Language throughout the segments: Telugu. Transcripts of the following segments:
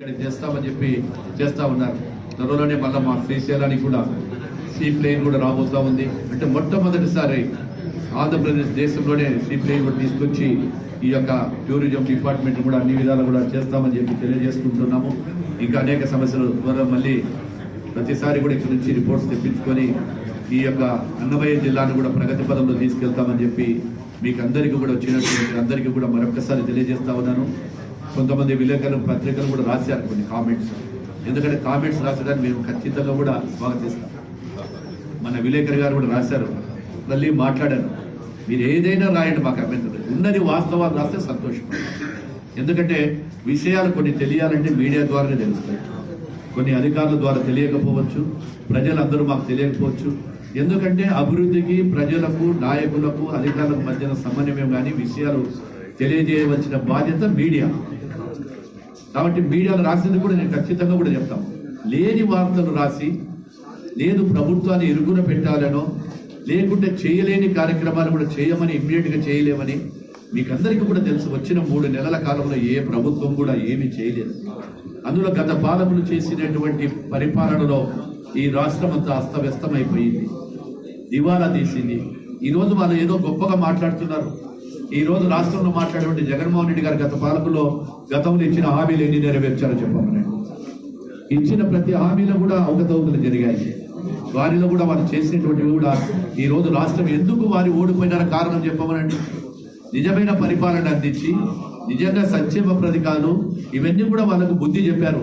ఇక్కడ చేస్తామని చెప్పి చేస్తా ఉన్నారు. త్వరలోనే మళ్ళీ మా శ్రీశైలానికి కూడా సీ ప్లేన్ కూడా రాబోతా ఉంది. అంటే మొట్టమొదటిసారి ఆంధ్రప్రదేశ్ దేశంలోనే సీ ప్లేన్ కూడా తీసుకొచ్చి ఈ యొక్క టూరిజం డిపార్ట్మెంట్ కూడా అన్ని విధాలు కూడా చేస్తామని చెప్పి తెలియజేసుకుంటున్నాము. ఇంకా అనేక సమస్యలు త్వరలో మళ్ళీ ప్రతిసారి కూడా ఇక్కడ నుంచి రిపోర్ట్స్ తెప్పించుకొని ఈ యొక్క అన్నమయ్య జిల్లాను కూడా ప్రగతి పదంలో తీసుకెళ్తామని చెప్పి మీకు అందరికీ కూడా వచ్చినట్టు అందరికీ కూడా మరొకసారి తెలియజేస్తా ఉన్నాను. కొంతమంది విలేకరులు పత్రికలు కూడా రాశారు కొన్ని కామెంట్స్ ఎందుకంటే కామెంట్స్ రాసేదాన్ని మేము ఖచ్చితంగా కూడా స్వాగతిస్తాం మన విలేకరి గారు కూడా రాశారు. మళ్ళీ మాట్లాడారు. మీరు ఏదైనా రాయండి మాకు అభ్యంతరం ఉన్నది వాస్తవాలు రాస్తే సంతోషం. ఎందుకంటే విషయాలు కొన్ని తెలియాలంటే మీడియా ద్వారానే తెలుస్తాయి. కొన్ని అధికారుల ద్వారా తెలియకపోవచ్చు. ప్రజలందరూ మాకు తెలియకపోవచ్చు. ఎందుకంటే అభివృద్ధికి ప్రజలకు నాయకులకు అధికారులకు మధ్యన సమన్వయం కానీ విషయాలు తెలియజేయవలసిన బాధ్యత మీడియా. కాబట్టి మీడియాలో రాసింది కూడా నేను ఖచ్చితంగా కూడా చెప్తాను. లేని వార్తలు రాసి లేదు ప్రభుత్వాన్ని ఇరుగున పెట్టాలనో లేకుంటే చేయలేని కార్యక్రమాలు కూడా చేయమని ఇమ్మీడియట్గా చేయలేమని మీకు అందరికీ కూడా తెలుసు వచ్చిన మూడు నెలల కాలంలో ఏ ప్రభుత్వం కూడా ఏమీ చేయలేదు. అందులో గత పాలకులు చేసినటువంటి పరిపాలనలో ఈ రాష్ట్రం అంతా అస్తవ్యస్తమైపోయింది. దివాలా తీసింది. ఈ రోజు వాళ్ళు ఏదో గొప్పగా మాట్లాడుతున్నారు. ఈ రోజు రాష్ట్రంలో మాట్లాడే జగన్మోహన్ రెడ్డి గారు గత పాలకులో గతంలో ఇచ్చిన హామీలు ఎన్ని నెరవేర్చారో చెప్పమని ఇచ్చిన ప్రతి హామీలో కూడా అవకతవకలు జరిగాయి. వారిలో కూడా వారు చేసినటువంటివి కూడా ఈ రోజు రాష్ట్రం ఎందుకు వారు ఓడిపోయినారో కారణం చెప్పమనండి. నిజమైన పరిపాలన అందించి నిజంగా సంక్షేమ పథకాలు ఇవన్నీ కూడా వాళ్ళకు బుద్ధి చెప్పారు.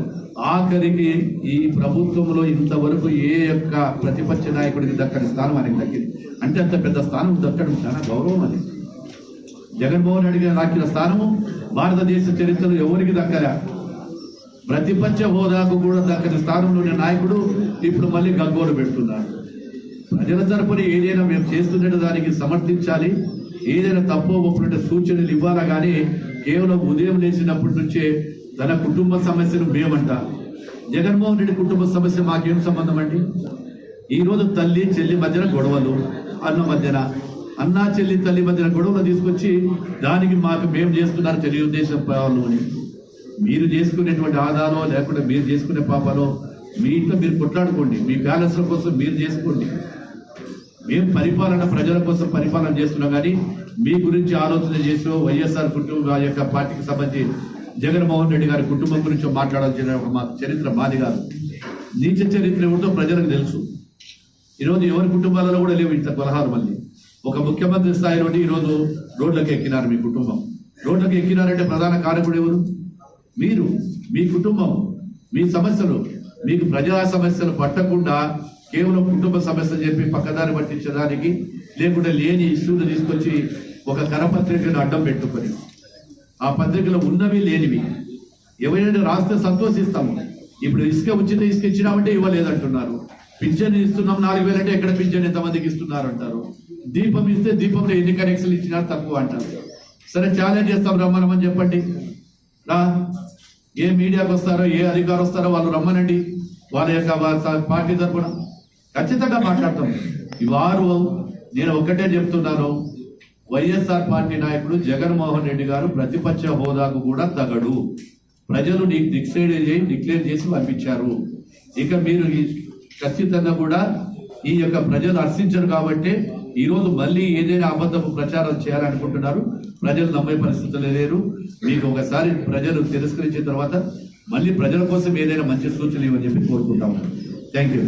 ఆఖరికి ఈ ప్రభుత్వంలో ఇంతవరకు ఏ యొక్క ప్రతిపక్ష నాయకుడికి దక్కని స్థానం ఆయనకు దక్కింది. అంటే అంత పెద్ద స్థానం దక్కడం చాలా గౌరవం అది. జగన్మోహన్ రెడ్డి గారు దక్కిన స్థానము భారతదేశ చరిత్రలో ఎవరికి దక్కలే? ప్రతిపక్ష హోదాకు కూడా దక్కని స్థానంలో నాయకుడు ఇప్పుడు మళ్ళీ గగ్గోలు పెడుతున్నారు. ప్రజల తరపున ఏదైనా మేము చేస్తున్న దానికి సమర్థించాలి. ఏదైనా తప్పు ఒప్పుకుంటే సూచనలు ఇవ్వాలా కానీ కేవలం ఉదయం లేచినప్పటి నుంచే తన కుటుంబ సమస్యను మేమంట. జగన్మోహన్ రెడ్డి కుటుంబ సమస్య మాకేం సంబంధం అండి? ఈరోజు తల్లి చెల్లి మధ్యన గొడవలు అన్న మధ్యన అన్నా చెల్లి తల్లి మధ్యన గొడవలు తీసుకొచ్చి దానికి మాకు మేము చేస్తున్నారు తెలుగుదేశం పాలు అని. మీరు చేసుకునేటువంటి ఆదాలో లేకుంటే మీరు చేసుకునే పాపాలో మీ ఇంట్లో మీరు కొట్లాడుకోండి. మీ బ్యాలెన్స్ల కోసం మీరు చేసుకోండి. మేము పరిపాలన ప్రజల కోసం పరిపాలన చేస్తున్నాం కానీ మీ గురించి ఆలోచన చేసో వైఎస్ఆర్ కుటుంబ యొక్క పార్టీకి సంబంధించి జగన్మోహన్ రెడ్డి గారి కుటుంబం గురించి మాట్లాడాల్సిన ఒక మా చరిత్ర మాది కాదు. నీచ చరిత్ర ఏమిటో ప్రజలకు తెలుసు. ఈరోజు ఎవరి కుటుంబాలలో కూడా లేవు ఇంత కొలహాలు మళ్ళీ. ఒక ముఖ్యమంత్రి స్థాయి నుండి ఈరోజు రోడ్లకు ఎక్కినారు మీ కుటుంబం. రోడ్లకు ఎక్కినారంటే ప్రధాన కారకుడు ఎవరు? మీరు. మీ కుటుంబం. మీ సమస్యలు. మీకు ప్రజా సమస్యలు పట్టకుండా కేవలం కుటుంబ సమస్యలు చెప్పి పక్కదారి పట్టించడానికి లేకుంటే లేని ఇష్యూలు తీసుకొచ్చి ఒక కరపత్రికను అడ్డం పెట్టుకొని ఆ పత్రికలో ఉన్నవి లేనివి. ఎవరైనా రాస్తే సంతోషిస్తాము. ఇప్పుడు ఇసుక ఉచిత ఇసుక ఇచ్చినామంటే ఇవ్వలేదంటున్నారు. పింఛన్ ఇస్తున్నాం నాలుగు వేలు అంటే ఎక్కడ పింఛన్ ఎంతమందికి ఇస్తున్నారు అంటారు దీపం ఇస్తే దీపంలో ఎన్ని కనెక్షన్లు ఇచ్చినా తక్కువ అంటారు. సరే ఛాలెంజ్ చేస్తాం రమ్మనమని చెప్పండి. రా. ఏ మీడియాకి వస్తారో ఏ అధికారం వస్తారో వాళ్ళు రమ్మనండి. వాళ్ళ యొక్క పార్టీ తరఫున ఖచ్చితంగా మాట్లాడతాం. ఈ వారు నేను ఒక్కటే చెప్తున్నాను. వైఎస్ఆర్ పార్టీ నాయకుడు జగన్మోహన్ రెడ్డి గారు ప్రతిపక్ష హోదాకు కూడా తగడు. ప్రజలు నీకు డిక్సైడ్ చేసి డిక్లేర్ చేసి పంపించారు. ఇక మీరు ఖచ్చితంగా కూడా ఈ యొక్క ప్రజలు హర్షించరు కాబట్టి ఈ రోజు మళ్ళీ ఏదైనా అబద్ధపు ప్రచారం చేయాలనుకుంటున్నారు ప్రజలు నమ్మే పరిస్థితులు లేరు. మీకు ఒకసారి ప్రజలు తిరస్కరించిన తర్వాత మళ్ళీ ప్రజల కోసం ఏదైనా మంచి సూచనలు ఇవ్వని చెప్పి కోరుకుంటాము. Thank you